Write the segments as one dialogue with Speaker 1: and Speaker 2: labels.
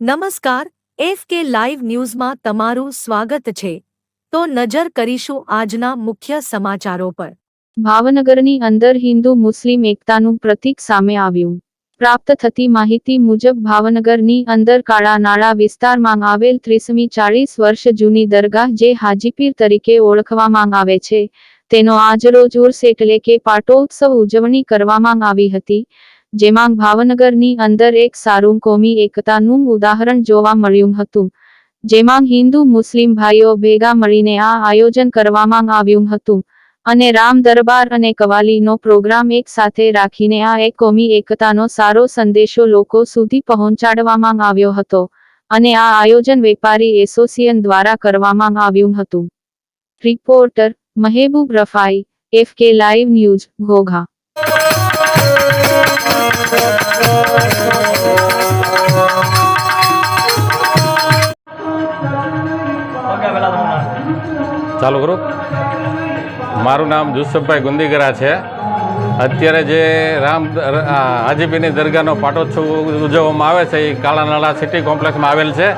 Speaker 1: નમસ્કાર, F K live ન્યૂઝમાં તમારું સ્વાગત છે. તો નજર કરીશું આજના મુખ્ય સમાચારો પર.
Speaker 2: ભાવનગરની અંદર હિન્દુ મુસ્લિમ એકતાનું પ્રતીક સામે આવ્યું. પ્રાપ્ત થતી માહિતી મુજબ ભાવનગરની અંદર કાળા નાળા વિસ્તારમાં આવેલ ત્રીસમી ચાળીસ વર્ષ જૂની દરગાહ જે હાજીપીર તરીકે ઓળખવામાં આવે છે, તેનો આજરોજ ઉર્સ એટલે કે પાટોત્સવ ઉજવણી કરવામાં આવી હતી. જેમાં ભાવનગરની અંદર એક સારું કોમી એકતાનું ઉદાહરણ જોવા મળ્યું હતું. જેમાં હિન્દુ મુસ્લિમ ભાઈઓ ભેગા મળીને આ આયોજન કરવામાં આવ્યું હતું. અને રામ દરબાર અને કવાલીનો પ્રોગ્રામ એક સાથે રાખીને આ એક કોમી એકતાનો સારો સંદેશો લોકો સુધી પહોંચાડવામાં આવ્યો હતો. અને આ આયોજન વેપારી એસોસિએશન દ્વારા કરવામાં આવ્યું હતું. Reporter Mehboob Rafai, F K live news, Ghogha.
Speaker 3: ચાલુ કરું. મારું નામ જુસફભાઈ ગુંદીગરા છે. અત્યારે જે રામ હાજીપીની દરગાહનો પાટોત્સવ ઉજવવામાં આવે છે, એ કાળાનાળા સિટી કોમ્પ્લેક્સમાં આવેલ છે.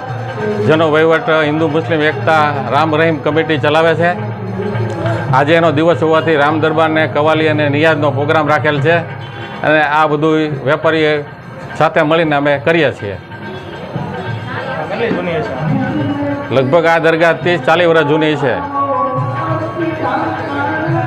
Speaker 3: જેનો વહીવટ હિન્દુ મુસ્લિમ એકતા રામ રહીમ કમિટી ચલાવે છે. આજે એનો દિવસ હોવાથી રામ દરબારને કવાલી અને નિયાઝનો પ્રોગ્રામ રાખેલ છે. અને આ બધું વેપારીએ સાથે મળીને અમે કરીએ છીએ. લગભગ આ દરગાહ ત્રીસ ચાલીસ વર્ષ જૂની છે.